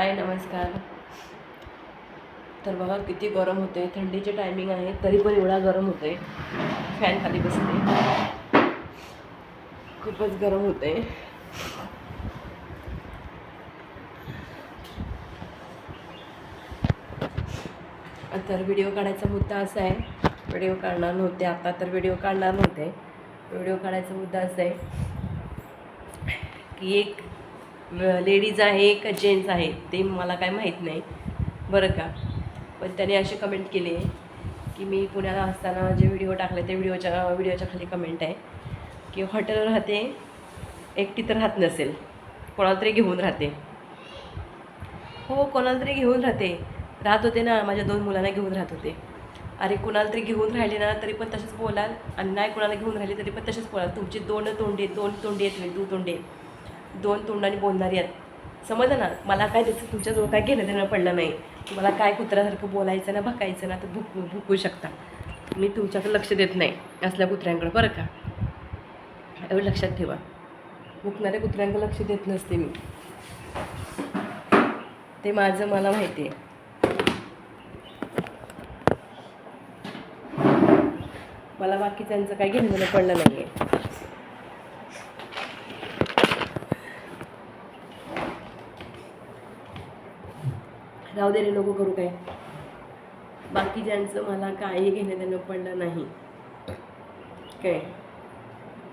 हाय नमस्कार. तर बघा किती गरम होते थंडीचे टायमिंग आहे तरी पण एवढा गरम होते फॅन खाली बसते. खूपच गरम होते तर व्हिडिओ काढायचा मुद्दा असा आहे. व्हिडिओ काढणार नव्हते आता तर व्हिडिओ काढणार नव्हते. व्हिडिओ काढायचा मुद्दा असा आहे की एक लेडीज आहे का जेंट्स आहे ते मला काय माहीत नाही. बरं का? पण त्याने असे कमेंट केले की मी पुण्याला असताना जे व्हिडिओ टाकले ते व्हिडिओच्या व्हिडिओच्या खाली कमेंट आहे की हॉटेलवर राहते एकटी तर राहत नसेल. कोणाला तरी घेऊन राहते. हो कोणाला तरी घेऊन राहते. राहत होते ना माझ्या दोन मुलांना घेऊन राहत होते. अरे कुणाला तरी घेऊन राहिले ना तरी पण तसेच बोलाल. आणि नाही कोणाला घेऊन राहिले तरी पण तसेच बोलाल. तुमची दोन तोंडे दोन तोंडी आहेत तुम्ही दू तोंडे. दोन तोंडाने बोलणारी आहेत. समजलं ना? मला काय त्याचं तुमच्याजवळ काय घेणं देणं पडलं नाही. तुम्हाला काय कुत्र्यासारखं बोलायचं ना भकायचं ना तर भुक भुकू शकता. मी तुमच्याकडे लक्ष देत नाही असल्या कुत्र्यांकडे. बरं का? एवढं लक्षात ठेवा. भुकणाऱ्या कुत्र्यांकडे लक्ष देत नसते मी. ते माझं मला माहिती आहे. मला बाकी त्यांचं काही घेणं देणं पडलं नाही आहे राहू दे रे नको करू काय? बाकी ज्यांचं मला काही घेणं देणं पडलं नाही. काय?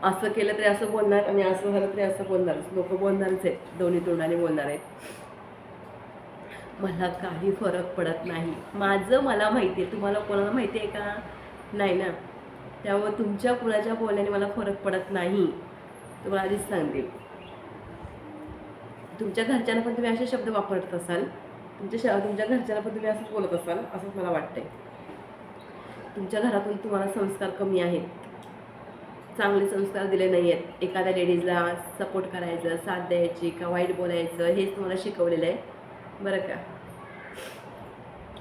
असं केलं तरी असं बोलणार आणि असं झालं तरी असं बोलणार. लोक बोलणारच आहेत. दोन्ही तोंडाने बोलणार आहेत. मला काही फरक पडत नाही. माझं मला माहिती आहे. तुम्हाला कोणाला माहिती आहे का? नाही ना. त्यामुळे तुमच्या कुणाच्या बोलण्याने मला फरक पडत नाही. तुम्हाला आधीच सांगते. तुमच्या घरच्यांना पण तुम्ही असे शब्द वापरत असाल. तुमच्या शा तुमच्या घरच्यांना पण तुम्ही असंच बोलत असाल असंच मला वाटतंय. तुमच्या घरातून तुम्हाला संस्कार कमी आहेत. चांगले संस्कार दिले नाही आहेत एखाद्या लेडीजला सपोर्ट करायचं साथ द्यायची का वाईट बोलायचं हेच तुम्हाला शिकवलेलं आहे. बरं का?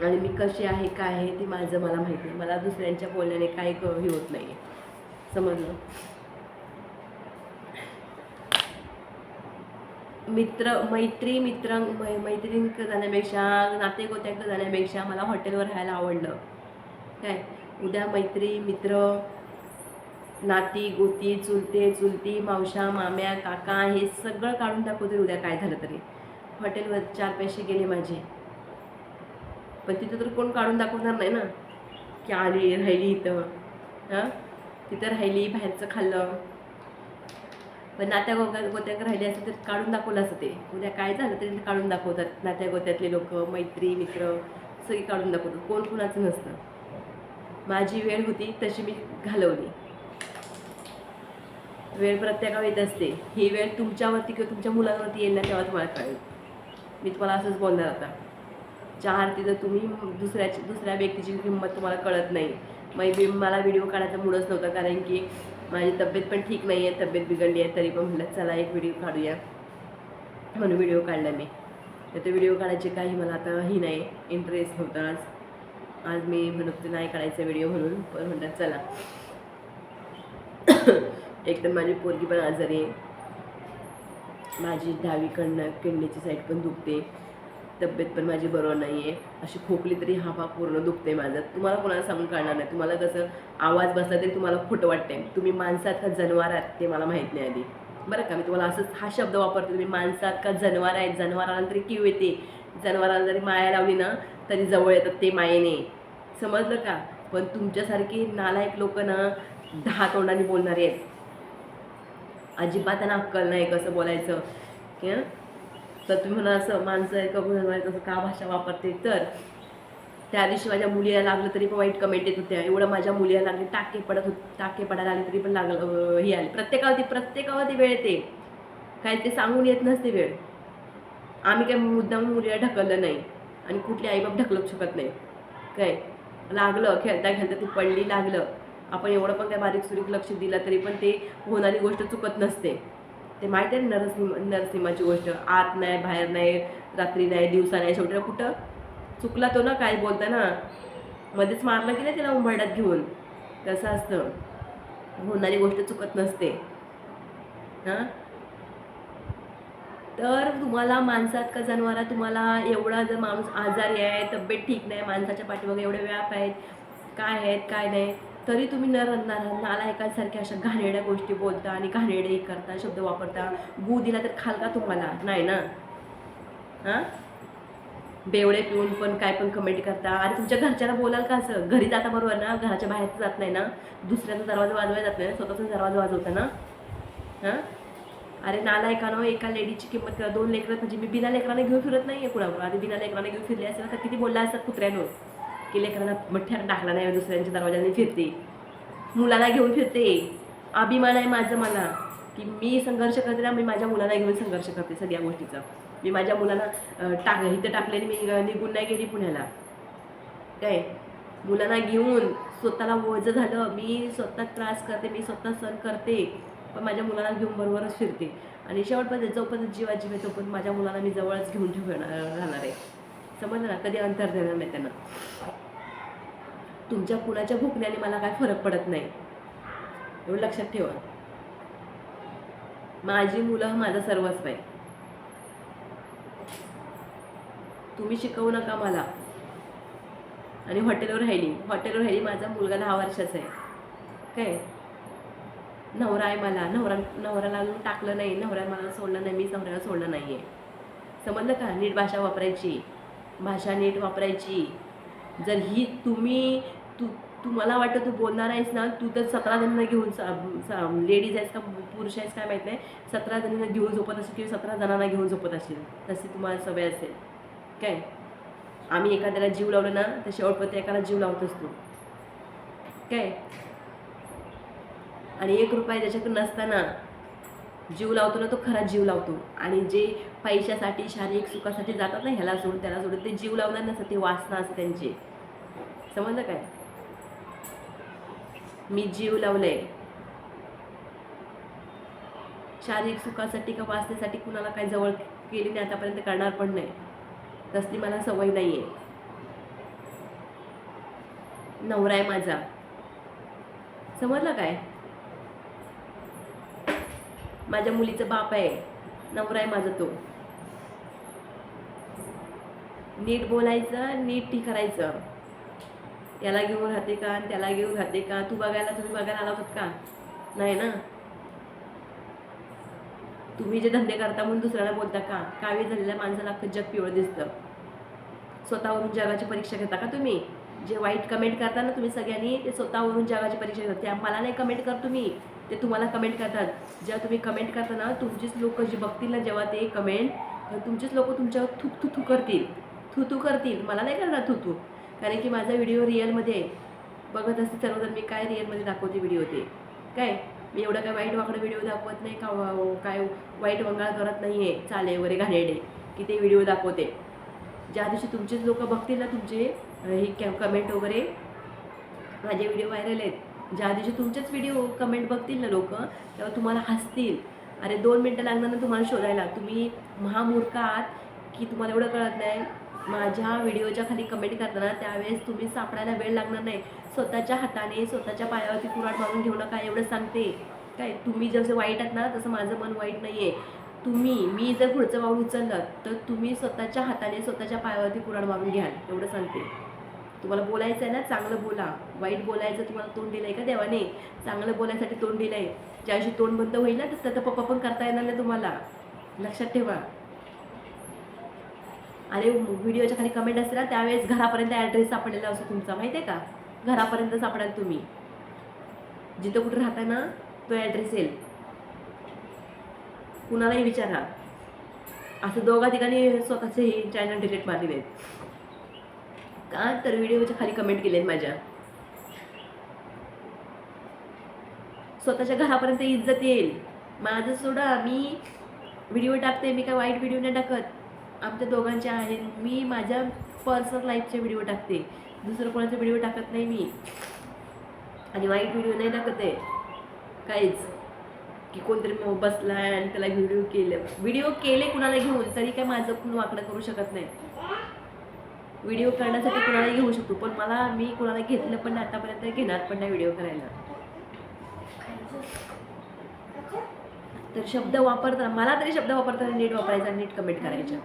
आणि मी कशी आहे काय आहे ते माझं मला माहिती आहे मला दुसऱ्यांच्या बोलण्याने काही क हे होत नाही आहे समजलं? मित्र मैत्री मित्र मै मैत्रिणींक जाण्यापेक्षा नातेगोत्यांकं जाण्यापेक्षा मला हॉटेलवर राहायला आवडलं. काय? उद्या मैत्री मित्र नाती गोती चुलते चुलती मावशा माम्या काका हे सगळं काढून टाकू उद्या काय झालं तरी. हॉटेलवर चार पैसे गेले माझे. पण तिथं तर कोण काढून दाखवणार नाही ना? की आली राहिली इथं. हां? तिथं राहिली बाहेरचं खाल्लं. पण नात्या गोत्या गोत्यात राहिले असं तर काढून दाखवलं असं ते. उद्या काय झालं तरी काढून दाखवतात. नात्या गोत्यातले लोक मैत्री मित्र सगळी काढून दाखवतात. कोण कुणाचं नसतं. माझी वेळ होती तशी मी घालवली. वेळ प्रत्येकावर येत असते. ही वेळ तुमच्यावरती किंवा तुमच्या मुलांवरती येईल ना तेव्हा तुम्हाला कळेल. मी तुम्हाला असंच बोलणार आता. चार तिथं तुम्ही दुसऱ्याची दुसऱ्या व्यक्तीची किंमत तुम्हाला कळत नाही. मग मी मला व्हिडिओ काढायचा मूडच नव्हता कारण की माझी तब्येत पण ठीक नाही आहे तब्येत बिघडली आहे तरी पण म्हटलं चला एक व्हिडिओ काढूया. म्हणून व्हिडिओ काढला मी. तर ते व्हिडिओ काढायचे काही मला आता ही नाही इंटरेस्ट होता आज. आज मी म्हणत होते नाही काढायचा व्हिडिओ म्हणून. पण म्हणतात चला. एक तर माझी पोरगी पण आजारी आहे. माझी डावीकडनं किडनीची साईड पण दुखते. तब्येत पण माझी बरोबर नाही आहे अशी खोकली तरी हा भाग पूर्ण दुखते माझं. तुम्हाला कोणाला सांगून काढणार नाही. तुम्हाला कसं आवाज बसला तरी तुम्हाला खोटं वाटते तुम्ही माणसात का जनावर आहात ते मला माहीत नाही आधी. बरं का? मी तुम्हाला असंच हा शब्द वापरते. तुम्ही माणसात का जनावर आहेत. जनावराला तरी किव येते. जनावराला जरी माया लावली ना तरी जवळ येतात ते मायेने. समजलं का? पण तुमच्यासारखी नालायक लोक ना दहा तोंडाने बोलणारे आहेत. अजिबात त्यांना अक्कल नाही कसं बोलायचं. की तर तुम्ही म्हणा असं माणसं आहे का तसं का भाषा वापरते? तर त्या दिवशी माझ्या मुलीला लागलं तरी पण वाईट कमेंट येत होत्या. एवढं माझ्या मुलीला लागले टाके पडत होते टाके पडायला आले तरी पण लागलं हे आले. प्रत्येकावरती प्रत्येकावरती वेळ येते. काय ते सांगून येत नसते वेळ. आम्ही काय मुद्दाम मुलीला ढकललं नाही आणि कुठली आईबाप ढकलू शकत नाही. काय? लागलं खेळता खेळता ती पडली लागलं. आपण एवढं पण काय बारीक सुरीक लक्ष दिलं तरी पण ते होणारी गोष्ट चुकत नसते. ते माहिती आहे नरसिंह नरसिंहाची गोष्ट. आत नाही बाहेर नाही रात्री नाही दिवसा नाही शेवटी कुठं? चुकला तो ना काय बोलता ना. मध्येच मारलं की नाही त्याला उंबरड्यात घेऊन. तसं असतं. होणारी गोष्ट चुकत नसते. हां? तर तुम्हाला माणसात का जनावरात तुम्हाला एवढा जर माणूस आजारी आहे तब्येत ठीक नाही माणसाच्या पाठीमागे एवढे व्याप आहेत काय आहेत काय नाही. तरी तुम्ही न ना नालायकांसारख्या अशा घाणेरड्या गोष्टी बोलता आणि घाणेरडे हे करता शब्द वापरता गू दिला तर खाल का तुम्हाला? नाही ना? हां? बेवडे पिऊन पण काय पण कमेंट करता. अरे तुमच्या घरच्याला बोलाल का असं? घरी जाता बरोबर ना? घराच्या बाहेर जात नाही ना? दुसऱ्याचा दरवाजा वाजवायला जात नाही ना? स्वतःचा दरवाजा वाजवता ना? हां? अरे नालायकानं एका लेडीची किंमत दोन लेकरं म्हणजे मी बिना लेकराने घेऊन फिरत नाही आहे कुणावर. आधी बिना लेकराने घेऊन फिरले असेल तर किती बोलला असतात कुत्र्यानं? की लेकरांना मठ्ठ्यानं टाकला नाही दुसऱ्यांच्या दरवाजाने फिरते. मुलाला घेऊन फिरते. अभिमान आहे माझं मला की मी संघर्ष करते ना मी माझ्या मुलाला घेऊन संघर्ष करते सगळ्या गोष्टीचा. मी माझ्या मुलाला टाक इथं टाकलेली मी निघून नाही गेली पुण्याला. काय? मुलांना घेऊन स्वतःला वज झालं. मी स्वतः त्रास करते मी स्वतः सण करते. पण माझ्या मुलाला घेऊन बरोबरच फिरते. आणि शेवटपर्यंत जोपर्यंत जीवा जीव आहे तोपर्यंत माझ्या मुलाला मी जवळच घेऊन ठेवणार राहणार आहे. समजलं ना? कधी अंतर देणार नाही त्यांना. तुमच्या कुणाच्या भुकण्याने मला काय फरक पडत नाही. एवढं लक्षात ठेवा. माझी मुलं माझं माझा सर्वस्व आहे तुम्ही शिकवू नका मला. आणि हॉटेलवर राहिली. हॉटेलवर राहिली माझा मुलगा दहा वर्षाचा आहे. काय? नवरा आहे मला. नवरा नवऱ्याला अजून टाकलं नाही. नवऱ्या मला सोडलं नाही. मी नवऱ्याला सोडलं नाही आहे समजलं का? नीट भाषा वापरायची. भाषा नीट वापरायची. जर ही तुम्ही तू तू मला वाटतं तू बोलणार आहेस ना तू तर सतरा जणांना घेऊन लेडीज आहेस का पुरुष आहेस काय माहीत नाही सतरा जणांना घेऊन झोपत असेल किंवा सतरा जणांना घेऊन झोपत असेल तशी तुम्हाला सवय असेल. काय? आम्ही एखाद्याला जीव लावलं ना तर शेवटपर्यंत एकाला जीव लावत असतो काय? आणि एक रुपया ज्याच्याकडे नसताना जीव लावतो ना तो खरा जीव लावतो. आणि जे पैशासाठी शारीरिक सुखासाठी जातात ना ह्याला सोडून त्याला सोडून ते जीव लावणार नसतं ते वासना असतं त्यांची. समजलं काय? मी जीव लावले. शारीरिक सुखासाठी का वाचण्यासाठी कुणाला काही जवळ केली नाही आतापर्यंत करणार पण नाही. तसली मला सवय नाही आहे नवरा आहे माझा. समजलं काय? माझ्या मुलीचा बाप आहे. नवरा आहे माझा तो. नीट बोलायचं नीट ठी करायचं. याला घेऊन राहते का? त्याला घेऊन राहते का? तू बघायला तुम्ही बघायला आला होत का? नाही ना? तुम्ही जे धंदे करता म्हणून दुसऱ्याला बोलता का? कावी झालेल्या माणसाला अख्खं जग पिवळं दिसतं. स्वतःवरून जगाची परीक्षा घेता का तुम्ही? जे वाईट कमेंट करता ना तुम्ही सगळ्यांनी ते स्वतःवरून जगाची परीक्षा घेतात. त्या मला नाही कमेंट कर तुम्ही. ते तुम्हाला कमेंट करतात. जेव्हा तुम्ही कमेंट करता ना तुमचीच लोक जे बघतील ना जेव्हा ते कमेंट तर तुमचेच लोक तुमच्यावर थुक थू थू करतील. थू थू करतील. मला नाही करणार थू थू कारण की माझा व्हिडिओ रिअलमध्ये आहे. बघत असते सर्वजण मी काय रिअलमध्ये दाखवते व्हिडिओ ते? काय? मी एवढं काय वाईट वाकडं व्हिडिओ दाखवत नाही का? वा- काय वाईट वंगाळ करत नाही आहे चाले वगैरे घाणेडे की ते व्हिडिओ दाखवते. ज्या दिवशी तुमचेच लोक बघतील ना तुमचे हे कॅ कमेंट वगैरे माझे व्हिडिओ व्हायरल आहेत. ज्या दिवशी तुमचेच व्हिडिओ कमेंट बघतील ना लोक तेव्हा तुम्हाला हसतील. अरे दोन मिनटं लागणार ना तुम्हाला शोधायला. तुम्ही महामूर्ख आहात की तुम्हाला एवढं कळत नाही. माझ्या व्हिडिओच्या खाली कमेंट करताना त्यावेळेस तुम्ही सापडायला वेळ लागणार नाही. स्वतःच्या हाताने स्वतःच्या पायावरती कुराट मारून घेऊ नका एवढं सांगते. काय तुम्ही जसं वाईट आहात ना तसं माझं मन वाईट नाही आहे तुम्ही मी जर पुढचं पाऊल उचललं तर तुम्ही स्वतःच्या हाताने स्वतःच्या पायावरती कुराड मारून घ्याल एवढं सांगते. तुम्हाला बोलायचं आहे ना चांगलं बोला. वाईट बोलायचं तुम्हाला तोंड दिलं आहे का देवाने? चांगलं बोलायसाठी तोंड दिलं आहे ज्या तोंड बंद होईल ना तर पप्पा पण करता येणार नाही तुम्हाला. लक्षात ठेवा. आणि व्हिडिओच्या खाली कमेंट असेल ना त्यावेळेस घरापर्यंत ॲड्रेस सापडलेला असतो तुमचा माहिती आहे का? घरापर्यंत सापडाल तुम्ही. जिथं कुठं राहता ना तो ॲड्रेस येईल. कुणालाही विचारा असं दोघा ठिकाणी स्वतःचे हे चॅनल डिलीट मारलेले आहेत. का तर व्हिडिओच्या खाली कमेंट केले आहेत माझ्या. स्वतःच्या घरापर्यंत इज्जत येईल. माझं सोडा मी व्हिडिओ टाकते मी काय वाईट व्हिडिओ नाही टाकत. आमच्या दोघांच्या आहेत. मी माझ्या पर्सनल लाईफचे व्हिडिओ टाकते. दुसरं कोणाचे व्हिडिओ टाकत नाही मी. आणि वाईट व्हिडिओ नाही टाकत आहे. काहीच. की कोणतरी बसला आहे आणि त्याला व्हिडिओ केले. व्हिडिओ केले कुणाला घेऊन तरी काय माझं कोण वाकडं करू शकत नाही. व्हिडिओ करण्यासाठी कुणाला घेऊ शकतो. पण मला मी कुणाला घेतलं पण आतापर्यंत घेणार पण नाही व्हिडिओ करायला. तर शब्द वापरताना मला तरी शब्द वापरताना नीट वापरायचा नीट कमेंट करायचा.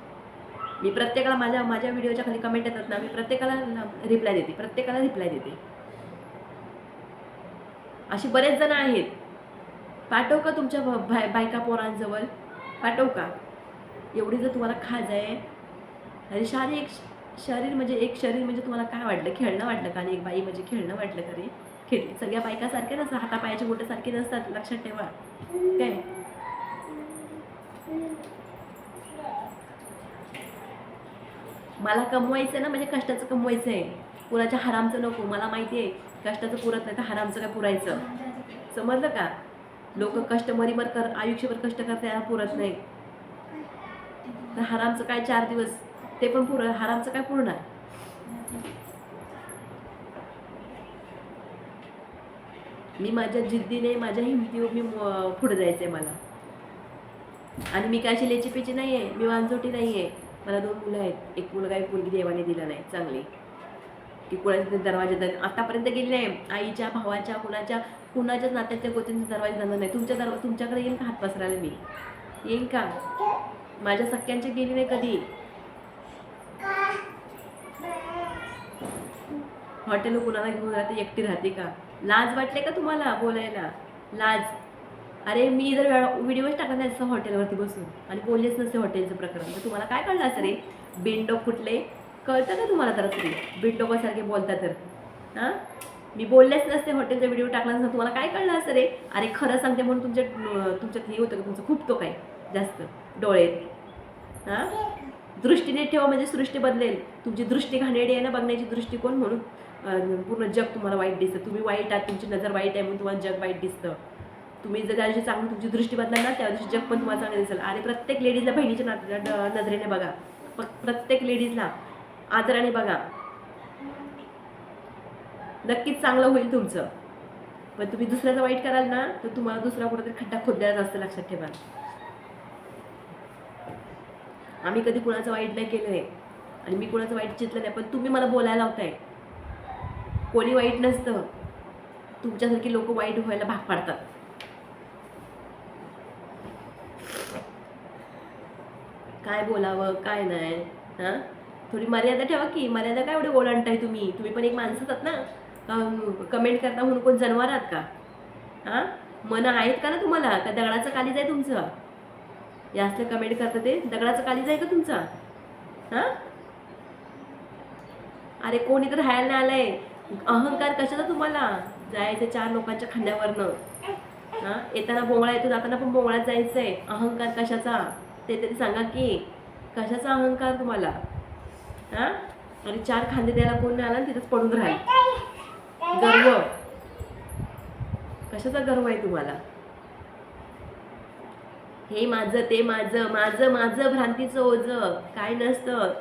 मी प्रत्येकाला माझ्या माझ्या व्हिडिओच्या खाली कमेंट येतात ना मी प्रत्येकाला रिप्लाय देते प्रत्येकाला रिप्लाय देते. असे बरेच जण आहेत. पाठव का तुमच्या बाय बायका पोरांजवळ? पाठव का? एवढी जर तुम्हाला खाज आहे. आणि शारीरिक शरीर म्हणजे एक शरीर म्हणजे तुम्हाला काय वाटलं? खेळणं वाटलं का? आणि एक बाई म्हणजे खेळणं वाटलं का रे खेळ सगळ्या बायका सारख्या नसतात हातापायाचे बोटे सारखे नसतात लक्षात ठेवा. काय? मला कमवायचं ना म्हणजे कष्टाचं कमवायचं आहे कुणाच्या हरामचं नको मला माहिती आहे कष्टाचं पुरत नाही तर हरामचं काय पुरायचं? समजलं का? लोक कष्ट मरीमर कर आयुष्यभर कष्ट करता याला पुरत नाही. तर हरामचं काय चार दिवस? ते पण पुर हरामचं काय पूर्ण मी माझ्या जिद्दीने माझ्या हिमतीवर मी पुढे जायचं आहे मला. आणि मी काय अशी लेचीपेची नाही आहे मी वांजोटी नाही आहे मला दोन मुलं आहेत. एक मुलगा एक मुलगी देवाने दिला नाही. चांगली. की कुणाच्या दरवाजा आतापर्यंत गेली नाही. आईच्या भावाच्या कुणाच्या कुणाच्याच नात्याच्या गोत्यांचा दरवाजा जाणार नाही. तुमच्या दरवा तुमच्याकडे येईन का हात पसरायला मी? येईन का? माझ्या सख्यांची गेली नाही कधी. हॉटेल कुणाला घेऊन राहते एकटी राहते का? लाज वाटले का तुम्हाला बोलायला? लाज. अरे मी जर व्हिडिओच टाकत नाही असं हॉटेलवरती बसून. आणि बोललेच नसते हॉटेलचं प्रकरण. तर तुम्हाला काय कळलं असं रे? बिंडो कुठले? कळतं का तुम्हाला तर तरी बिंडोकासारखे बोलता तर. हां? मी बोललेच नसते हॉटेलचा व्हिडिओ टाकला नसता. तुम्हाला काय कळलं असं रे? अरे खरं सांगते म्हणून तुमच्या तुमच्यात हे होतं का? तुमचं खूप तो काय जास्त. डोळे. हां? दृष्टीने ठेवा म्हणजे सृष्टी बदलेल. तुमची दृष्टी घाणेरडी आहे ना बघण्याची दृष्टिकोन म्हणून? पूर्ण जग तुम्हाला वाईट दिसतं. तुम्ही वाईट आहात तुमची नजर वाईट आहे म्हणून तुम्हाला जग वाईट दिसतं. तुम्ही जर त्या दिवशी चांगली तुमची दृष्टी बदलाल ना त्या दिवशी जग पण तुम्हाला चांगलं दिसेल. आणि प्रत्येक लेडीजला बहिणीच्या नात ड- नजरेने बघा. प्रत्येक लेडीजला आदराने बघा. नक्कीच चांगलं होईल तुमचं. पण तुम्ही दुसऱ्याचं वाईट कराल ना तर तुम्हाला दुसरा कुठेतरी खड्डा खोदलेला असतं लक्षात ठेवा. आम्ही कधी कुणाचं वाईट नाही केलं आहे. आणि मी कुणाचं वाईट चितलं नाही पण तुम्ही मला बोलायला लावताय. कोणी वाईट नसतं. तुमच्यासारखी लोक वाईट व्हायला भाग पाडतात. काय बोलावं काय नाही हां? थोडी मर्यादा ठेवा की मर्यादा काय एवढे ओलांडताय तुम्ही? तुम्ही पण एक माणसंच आहात ना? कमेंट करता म्हणून कोण जनावर आहात का? हां? मन आहेत का ना तुम्हाला? का दगडाचं कालीज आहे तुमचं? जास्त कमेंट करता ते? दगडाचं कालीज आहे का तुमचा? हां? अरे कोणी तर राहायला नाही आलंय. अहंकार कशाचा तुम्हाला? जायचं चार लोकांच्या खांद्यावरनं. हां? येताना बोंगळा येतो जाताना पण बोंगळ्यात जायचं आहे अहंकार कशाचा? ते तरी सांगा की कशाचा अहंकार तुम्हाला? हां? आणि चार खांदे द्यायला कोण नाही आला आणि तिथंच पडून राहील. गर्व. कशाचा गर्व आहे तुम्हाला? हे माझं ते माझं माझं माझं भ्रांतीचं ओझं. काय नसतं.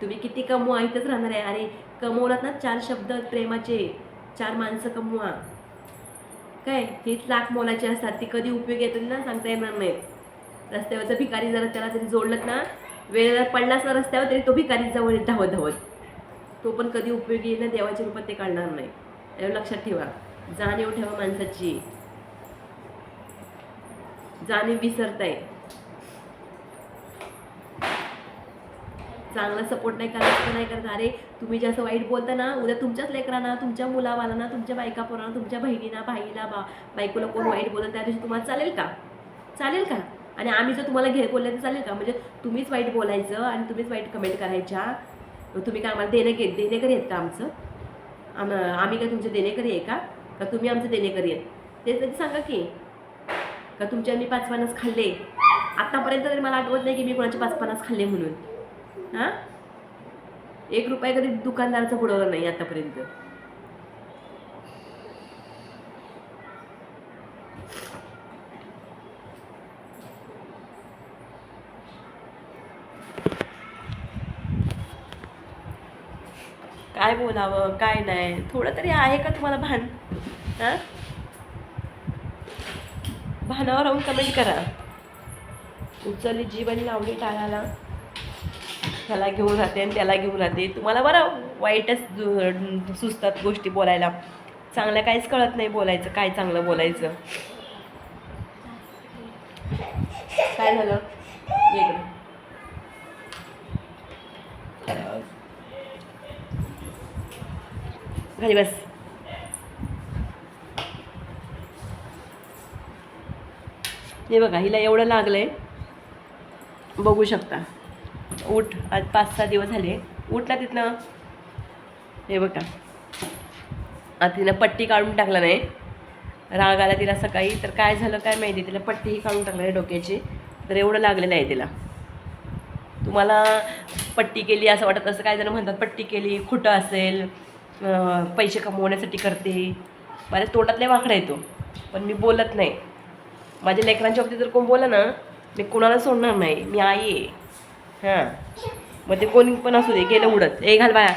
तुम्ही किती कमवा इथंच राहणार आहे. अरे कमवलात ना चार शब्द प्रेमाचे. चार माणसं कमवा. काय? तीच लाख मोलाची असतात. ती कधी उपयोग येतील ना? सांगता येणार नाही रस्त्यावरचा भिकारी जरा त्याला जरी जोडलं ना वेळेला पडलाच ना रस्त्यावर तरी तो भिकारी जवळ धावत धावत तो पण कधी उपयोगी येईल ना देवाच्या रूपात ते काढणार नाही. एवढं लक्षात ठेवा. जाणीव ठेवा माणसाची. जाणीव विसरताय. चांगला सपोर्ट नाही करायचं नाही करत अरे तुम्ही जे असं वाईट बोलता ना उद्या तुमच्याच लेकरांना तुमच्या मुलाबालांना तुमच्या बायका पोरांना तुमच्या बहिणीना भाईला बा बायकोला कोण वाईट बोलत त्या दिवशी तुम्हाला चालेल का? चालेल का? आणि आम्ही जर तुम्हाला घे बोलले तर चालेल का? म्हणजे तुम्हीच वाईट बोलायचं आणि तुम्हीच वाईट कमेंट करायच्या. तुम्ही काय आम्हाला देणे देणेकरी आहेत का आमचं? आम आम्ही काय तुमचे देणेकरी आहे का? का तुम्ही आमचे देणेकरी आहेत? ते तरी सांगा की. का तुमच्या मी पाच पन्नास खाल्ले? आत्तापर्यंत तरी मला आठवत नाही की मी कोणाचे पाच पन्नास खाल्ले म्हणून. हां? एक रुपया कधी दुकानदाराचं बुडवलं नाही आतापर्यंत. काय बोलावं काय नाही. थोडं तरी आहे का तुम्हाला भान? हां? भानावर राहून कमेंट करा. उचलली जीवन लावली टाळाला. त्याला घेऊन राहते आणि त्याला घेऊन राहते. तुम्हाला बरं वाईटच दु- सुचतात गोष्टी बोलायला. चांगलं काहीच कळत नाही बोलायचं काय चांगलं बोलायचं. काय झालं? खाली बस हे बघा हिला एवढं लागलं आहे बघू शकता. उठ आज पाच सहा दिवस झाले. उठला तिथनं. हे बघा. आता तिनं पट्टी काढून टाकला नाही. राग आला तिला सकाळी. तर काय झालं काय माहिती? तिला पट्टीही काढून टाकलं आहे डोक्याची. तर एवढं लागलेलं आहे तिला. तुम्हाला पट्टी केली असं वाटत असं काय जण म्हणतात पट्टी केली खोटं असेल. पैसे कमवण्यासाठी करते. माझ्या तोंडातल्या वाकडा येतो पण मी बोलत नाही. माझ्या लेकरांच्या बाबतीत जर कोण बोला ना मी कोणाला सोडणार नाही. मी आई आहे. हां. मग ते कोणी पण असू दे गेलं उडत. ए घाल बाया